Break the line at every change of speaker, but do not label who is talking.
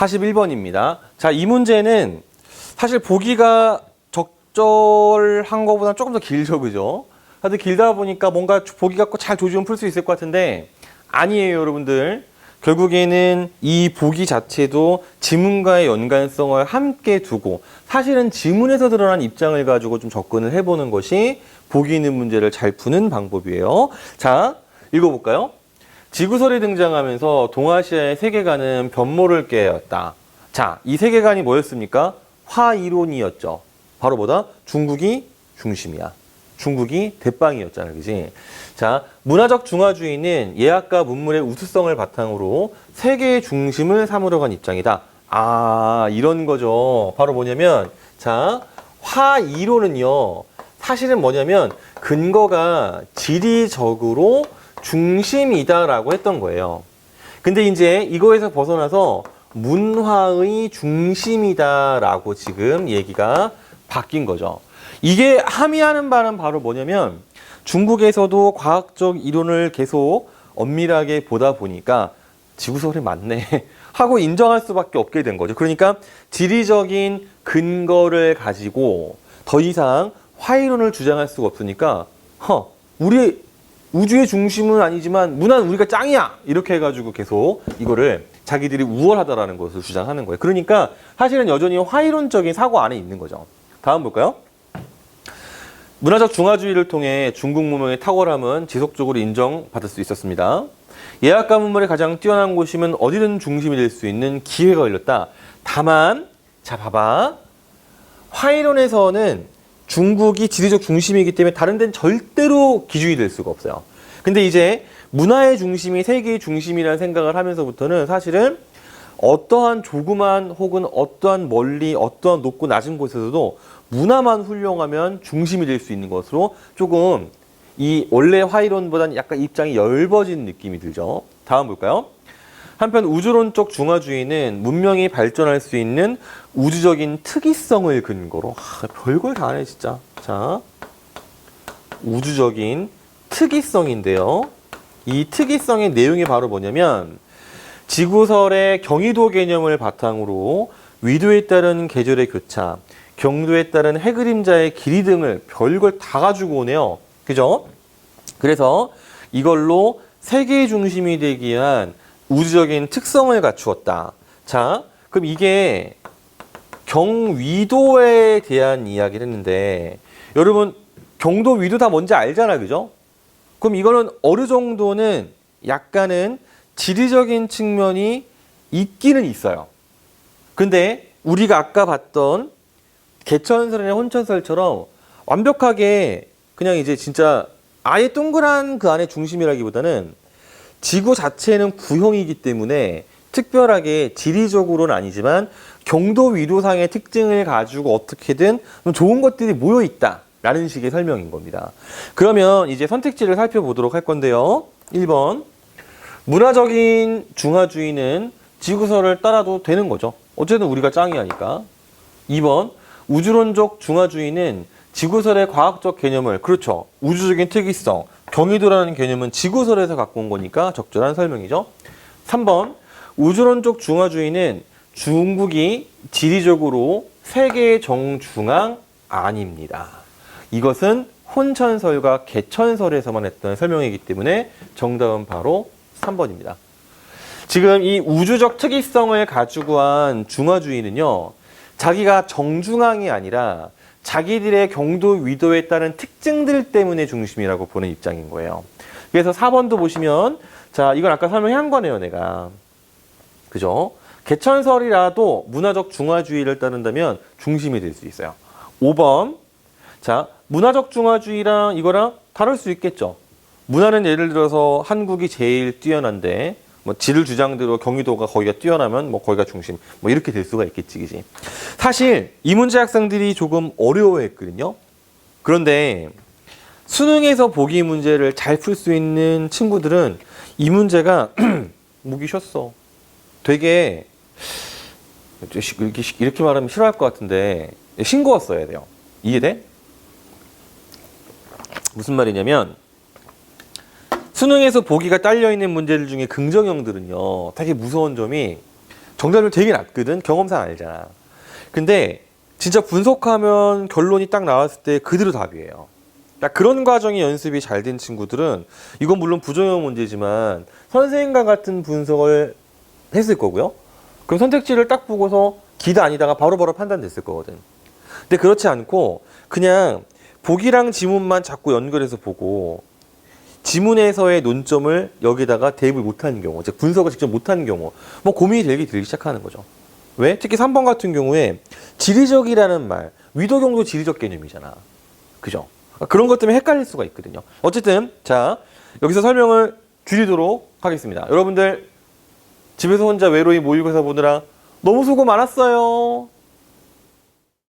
41번입니다. 자, 이 문제는 사실 보기가 적절한 것보다 조금 더 길죠, 그죠? 하여튼 길다 보니까 뭔가 보기 갖고 잘 조지면 풀 수 있을 것 같은데 아니에요, 여러분들. 결국에는 이 보기 자체도 지문과의 연관성을 함께 두고 사실은 지문에서 드러난 입장을 가지고 좀 접근을 해보는 것이 보기 있는 문제를 잘 푸는 방법이에요. 자, 읽어볼까요? 지구설이 등장하면서 동아시아의 세계관은 변모를 깨었다. 자, 이 세계관이 뭐였습니까? 화이론이었죠. 바로 뭐다? 중국이 중심이야. 중국이 대빵이었잖아, 그지? 자, 문화적 중화주의는 예학과 문물의 우수성을 바탕으로 세계의 중심을 삼으러 간 입장이다. 아, 이런 거죠. 바로 뭐냐면, 자, 화이론은요, 사실은 뭐냐면, 근거가 지리적으로 중심이다라고 했던 거예요. 근데 이제 이거에서 벗어나서 문화의 중심이다라고 지금 얘기가 바뀐 거죠. 이게 함의하는 바는 바로 뭐냐면 중국에서도 과학적 이론을 계속 엄밀하게 보다 보니까 지구설이 맞네 하고 인정할 수밖에 없게 된 거죠. 그러니까 지리적인 근거를 가지고 더 이상 화이론을 주장할 수가 없으니까 허 우리 우주의 중심은 아니지만 문화는 우리가 짱이야 이렇게 해가지고 계속 이거를 자기들이 우월하다라는 것을 주장하는 거예요. 그러니까 사실은 여전히 화이론적인 사고 안에 있는 거죠. 다음 볼까요? 문화적 중화주의를 통해 중국 문명의 탁월함은 지속적으로 인정받을 수 있었습니다. 예학과 문물이 가장 뛰어난 곳이면 어디든 중심이 될 수 있는 기회가 열렸다. 다만, 자, 봐봐. 화이론에서는 중국이 지리적 중심이기 때문에 다른 데는 절대로 기준이 될 수가 없어요. 근데 이제 문화의 중심이 세계의 중심이라는 생각을 하면서부터는 사실은 어떠한 조그만 혹은 어떠한 멀리 어떠한 높고 낮은 곳에서도 문화만 훌륭하면 중심이 될 수 있는 것으로 조금 이 원래 화이론보다는 약간 입장이 넓어진 느낌이 들죠. 다음 볼까요? 한편 우주론적 중화주의는 문명이 발전할 수 있는 우주적인 특이성을 근거로 하, 별걸 다 하네 진짜. 자, 우주적인 특이성인데요. 이 특이성의 내용이 바로 뭐냐면 지구설의 경위도 개념을 바탕으로 위도에 따른 계절의 교차, 경도에 따른 해그림자의 길이 등을 별걸 다 가지고 오네요. 그죠? 그래서 이걸로 세계의 중심이 되기 위한 우주적인 특성을 갖추었다. 자, 그럼 이게 경위도에 대한 이야기를 했는데 여러분 경도 위도 다 뭔지 알잖아. 그죠? 그럼 이거는 어느 정도는 약간은 지리적인 측면이 있기는 있어요. 근데 우리가 아까 봤던 개천설이나 혼천설처럼 완벽하게 그냥 이제 진짜 아예 동그란 그 안에 중심이라기보다는 지구 자체는 구형이기 때문에 특별하게 지리적으로는 아니지만 경도 위도상의 특징을 가지고 어떻게든 좋은 것들이 모여 있다 라는 식의 설명인 겁니다. 그러면 이제 선택지를 살펴보도록 할 건데요. 1번. 문화적인 중화주의는 지구설을 따라도 되는 거죠. 어쨌든 우리가 짱이 하니까. 2번. 우주론적 중화주의는 지구설의 과학적 개념을 그렇죠. 우주적인 특이성, 경이도라는 개념은 지구설에서 갖고 온 거니까 적절한 설명이죠. 3번. 우주론적 중화주의는 중국이 지리적으로 세계의 정중앙 아닙니다. 이것은 혼천설과 개천설에서만 했던 설명이기 때문에 정답은 바로 3번입니다. 지금 이 우주적 특이성을 가지고 한 중화주의는요, 자기가 정중앙이 아니라 자기들의 경도 위도에 따른 특징들 때문에 중심이라고 보는 입장인 거예요. 그래서 4번도 보시면, 자, 이건 아까 설명한 거네요, 내가. 그죠? 개천설이라도 문화적 중화주의를 따른다면 중심이 될 수 있어요. 5번. 자, 문화적 중화주의랑 이거랑 다를 수 있겠죠. 문화는 예를 들어서 한국이 제일 뛰어난데 뭐 지를 주장대로 경기도가 거기가 뛰어나면 뭐 거기가 중심 뭐 이렇게 될 수가 있겠지 그지? 사실 이 문제 학생들이 조금 어려워했거든요. 그런데 수능에서 보기 문제를 잘 풀 수 있는 친구들은 이 문제가 무기 쉬웠어. 되게 이렇게, 이렇게 말하면 싫어할 것 같은데 싱거웠어야 돼요. 이해돼? 무슨 말이냐면 수능에서 보기가 딸려 있는 문제들 중에 긍정형들은요 되게 무서운 점이 정답률 되게 낮거든. 경험상 알잖아. 근데 진짜 분석하면 결론이 딱 나왔을 때 그대로 답이에요. 그러니까 그런 과정이 연습이 잘 된 친구들은 이건 물론 부정형 문제지만 선생님과 같은 분석을 했을 거고요. 그럼 선택지를 딱 보고서 기다 아니다가 바로바로 판단됐을 거거든. 근데 그렇지 않고 그냥 보기랑 지문만 자꾸 연결해서 보고 지문에서의 논점을 여기다가 대입을 못하는 경우, 즉 분석을 직접 못하는 경우, 뭐 고민이 되기 들기 시작하는 거죠. 왜? 특히 3번 같은 경우에 지리적이라는 말, 위도경도 지리적 개념이잖아. 그죠? 그런 것 때문에 헷갈릴 수가 있거든요. 어쨌든 자 여기서 설명을 줄이도록 하겠습니다. 여러분들 집에서 혼자 외로이 모의고사 보느라 너무 수고 많았어요.